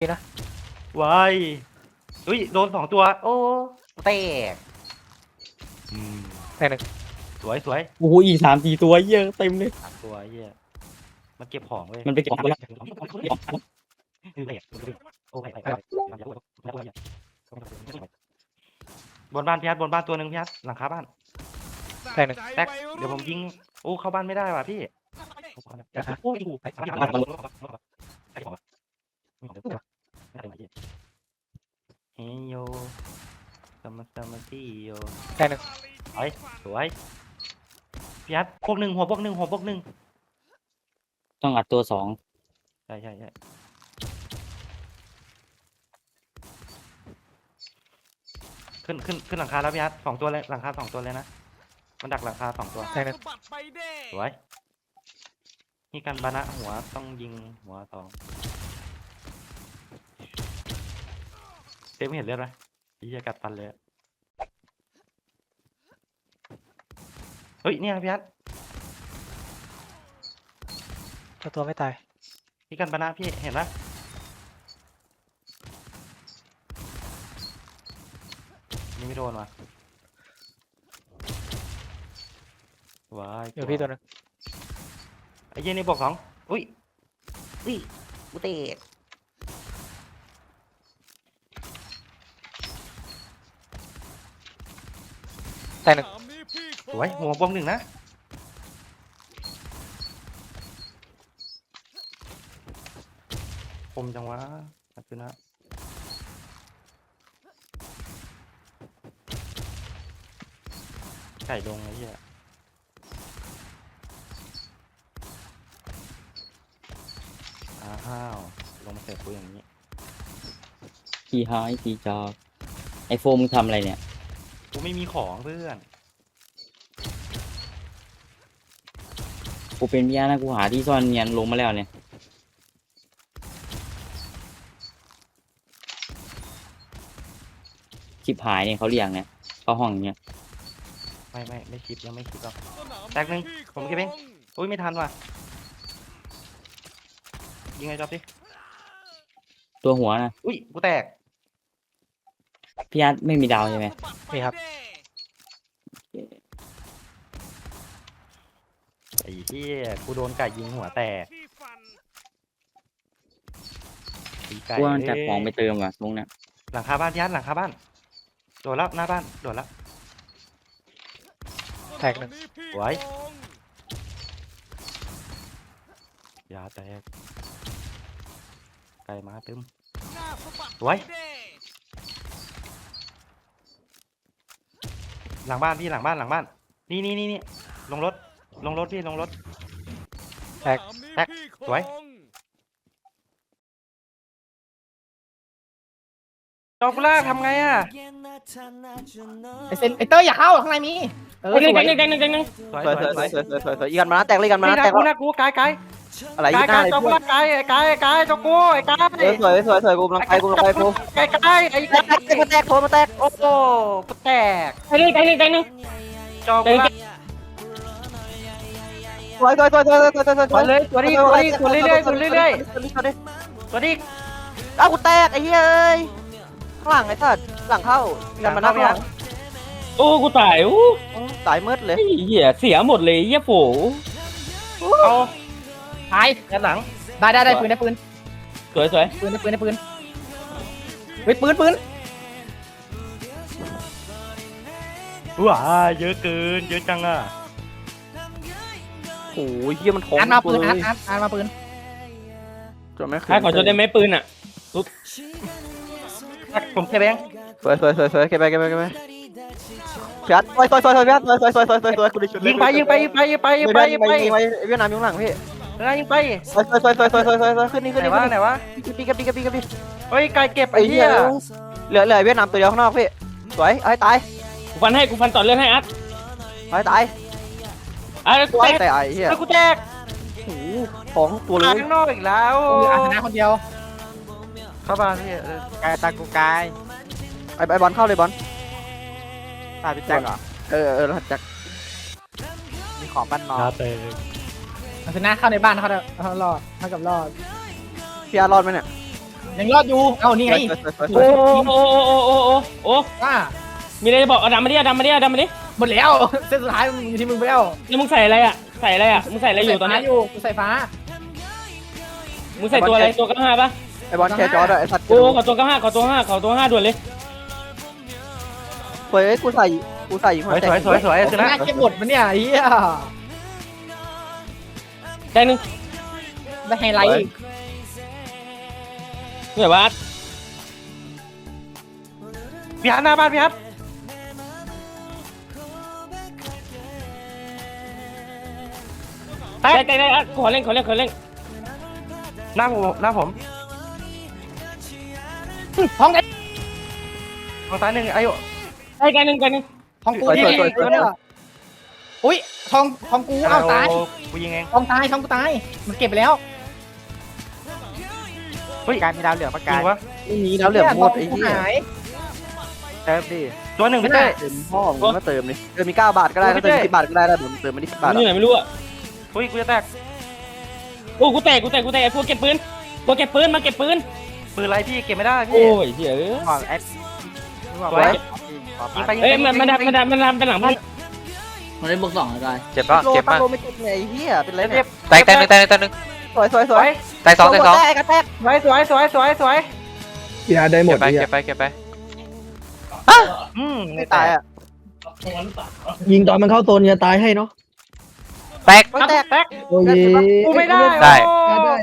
นี่นะวายอุ้ย โดนสองตัว โอ้ แตกอืมแต่หนึ่งสวยสวยโอ้โหอีกสามสี่ตัวเยอะเต็มเลยสามตัวเหี้ยมันเก็บของเว้ยมันไปเก็บของแล้วโอ้ยบนบ้านพี่ฮัทบนบ้านตัวหนึ่งพี่ฮัทหลังคาบ้านแต่หนึ่งแตกเดี๋ยวผมยิงโอ้เข้าบ้านไม่ได้ว่ะพี่โอ้ยถูก เฮโยสมาสมาติโยแต่หนึ่งสวยพี่ฮัทพวกหนึ่งหัวพวกหนึ่งหัวพวกหนึ่งต้องอัดตัวสองใช่ใช่ใช่ขึ้นขึ้นขึ้นหลังคาแล้วพี่ฮัทสองตัวเลยหลังคาสองตัวเลยนะมันดักหลังคาสองตัว แต่หนึ่งสวยนี่กันบานะหัวต้องยิงหัวสอง เต็มเห็นเลือดไหมไอ้เหี้ยกัดฟันเลยอะเฮ้ยเนี่ยพี่ฮัทตัวตัวไม่ตาย พี่กันบานะพี่เห็นปะนี่ไม่โดนว่ะว้ายอยู่พี่ตัวหนึ่งไอ้เหี้ยนี่บอกสองอุ้ยอุ้ยกูเตะ แต่หนึ่งสวยหัวบวมหนึ่งนะคมจังวะนักคือนะไก่ดงไอ้เหี้ยอ้าวลงมาเสร็จกูอย่างนี้ทีไฮทีจอไอโฟมมึงทำอะไรเนี่ย กูไม่มีของเพื่อนกูเป็นพี่ยานะกูหาที่ซ่อนเงียนลงมาแล้วเนี่ยชิบหายเนี่ยเขาเรียกเนี่ยเข้าห้องเนี่ยไม่ไม่ไม่คิดยังไม่คิดหรอก แตกหนึ่งผมเก็บเอง อุ้ยไม่ทันว่ะยิงไงจ๊อบดิตัวหัวนะอุ้ยกูแตก พี่ยาไม่มีดาวใช่ไหมนี่ครับไอ้เหี้ยกูโดนไก่ยิงหัวแตกตีไก่กูว่ามันจัดเอ้ยของไปเติมว่ะตรงเนี้ยหลังคาบ้านยัดหลังคาบ้านโดดแล้วหน้าบ้านโดดแล้วแตกหนึ่ง ไว้ยาแตกไก่มาตึมไว้ หลังบ้านพี่หลังบ้านหลังบ้าน นี่นี่นี่นี่ลงรถ ลงรถพี่ลงรถแตกสวยจอกุล่าทำไงอะไอเซนไอเตอร์อย่าเข้าข้างในมีเออเด็กสวยเด็กเด็กเด็กเด็กสวยสวยสสววยยสสววยยสวยสวยสวยอีกันมานะแตกเลยกันมานี่นะนะแตกกูนะกูกายกาย อะไรกายี่ยหน้ากายเลยจอกุล่ากายไอ้กายไอ้กายจอกูไอ้กายเออสวยสวยสวยกูกำลังไปกูกำลังไปกูกายกายไอ้แตกากแตกมาแตกโทรมาแตกโอ้โหกูแตกเด็กเด็กเด็กเด็กเด็กจอกุล่าสวยสวยสวยสวยสวยสวยสวยมาเลยตัวนี้ตัวนี้ตัวเรื่อยๆตัวเรื่อยตัวนี้ตัวนี้ๆตัวนี้อ้าวกูแตกไอ้เหี้ยเอ้ยข้างหลังไอ้สัตว์หลังเข้าอีกันมานะข้างหลังโอ้กูตายโอ้ตายมืดเลยไอ้เหี้ยเสียหมดเลยเหี้ยโผเอา หายยันหลัง ได้ได้ได้ปืนได้ปืนสวยสวยปืนได้ปืนได้ปืนเฮ้ยปืนปืนว้าเยอะเกิน เยอะจังอะโอ้ยเหี้ยมันท้องอาร์ตมาปืนอาร์ตอาร์ตอาร์ตมาปืนจนไม่คืใครขอจนได้ไหมปืนอะผมแค่แบงสวยสวยสวยสวยเก็บไปเก็บไปเก็บไปพี่อัดสวยสวยสวยสวยพี่อัดสวยสวยสวยสวยสวยสวยกูได้ชุดยิงไปยิงไปยิงไปยิงไปยิงยิงไปไปยิยิงงไปไปยิงไปเวียดนามอยู่ข้างหลังพี่ เออยิงไปสวยสวยสวยสวยสวยสวยสวยสวยขึ้นนี่ขึ้นไหนนี่วะขึ้นไหนนี่วะปีกับปีกับปีกับปีเฮ้ยไก่เก็บไอ้ไอ้เหี้เหี้ยยเหลือเหลือเวียดนามตัวเดียวข้างนอกพี่สวยเอาให้ตายกูฟันให้กูฟันต่อเลือดให้อัดเอาให้ตายอะสวยแต่ไอ้เหี้ยแล้วกูแตกโอ้โหท้องตัวเลตายยข้างนอกอีกแล้วอาร์ตชนะคนเดียวเข้าบ้านพี่เออกายตากูกายไอ้ไอ้บอลเข้าเลยบอลตายพี่แจ็คเหรอเออเออรหัสจักมีของบ้านนอคานเตะ อาร์ตชนะเข้าในบ้านเขาได้เขารอดเท่ากับรอด พี่อาร์รอดไหมเนี่ยรยังรอดอยู่ เอ้านี่ไงสวยสวยสวยสวยโอ้โอ้โอ้โอ้โอ้โอ้ว่ามีอะไรจะบอกเอาดำมาดิเอาดำมาดิเอาดำมาดิหมดแล้วเส้นสุดท้ายมึงอยู่ที่มึงไปแล้วแล้วมึงใส่อะไรอะใส่อะไรอะมึงใส่อะไรอยู่ตอนนี้ใส่ฟ้าอยู่กูใส่ฟ้า มึงใส่ตัวอะไรตัวเก้าห้าปะไอ้บอลแคร์จอร์ดอะไอ้สัตว์โอ้ขอตัวเก้าห้าขอตัวห้าขอตัวห้าด่วนเลยสวยเอ้ยกูใส่กูใส่หัสวยสวยสวยสวยชชนะนะเก็บหมดมันเนี่ยไอ้เหี้ย ใจหนึ่งได้ไฮไลท์อีกเหนื่อยว่าพี่ฮัทหน้าบ้านพี่ฮัทแตใจกใจใจอะขอเล่นขอเล่นขอเล่นหน้าผมหน้าผมห้องไอ้ทางซ้ายหนึ่งไอ้โยใจใจหนึ่งใจหนึ่งห้องกูสวยนี่สวยสวยสวยเนี่ยอุ้ย ทองทองกูเอาตายกูยิงเองทองตายทองกูตาย มันเก็บไปแล้วเฮ้ยการมีดาวเหลืองประยิกาศงวะไม่มีแล้วเหลือหมดไอ้กูเหี้ยหายเติมดิตัวหนึ่งพี่เต้เติมพ่อมึงก็เติมดิเติมมีเก้าบาทก็ได้ถ้าเติมสิบบาทก็ได้นะเดี๋ยวมึงเติมมาที่สิบบาทเหนื่อยไม่รู้อะเฮ้ยกูจะแตกโอ้กูแตกกูแตกกูแตกไอ้พวกเก็บปืนพวกเก็บปืนมาเก็บปืนปืนอะไรพี่เก็บไม่ได้โอ้พี่ยเฮ้ยบอกแอดสวยยิงไปยิงเอ้ยไปมันมันดันมันดันมันดันเป็นหลังบ้าน มันได้บวกสองแล้วกายเจ็บปะโลเจ็บตั้มางกโลไม่เจ็บไงไอ้เหี้ยเป็นไรเจ็เนี่ยบแตกแตกหนึ่งแตกหนึ่งแตกหนึ่งสวยสวยสสววยยแตกสองแตกสองแตกแตกสวยสวยสวยสวยสวยยาได้หมเก็ดบไปเลยเก็บไปเก็บไปอืมไม่ตายอะยิงตอนมันเข้าโซนจะตายให้เนาะแตกโอ้ยแตกแตกโอ้ยกูไม่ได้ได้โอ้ได้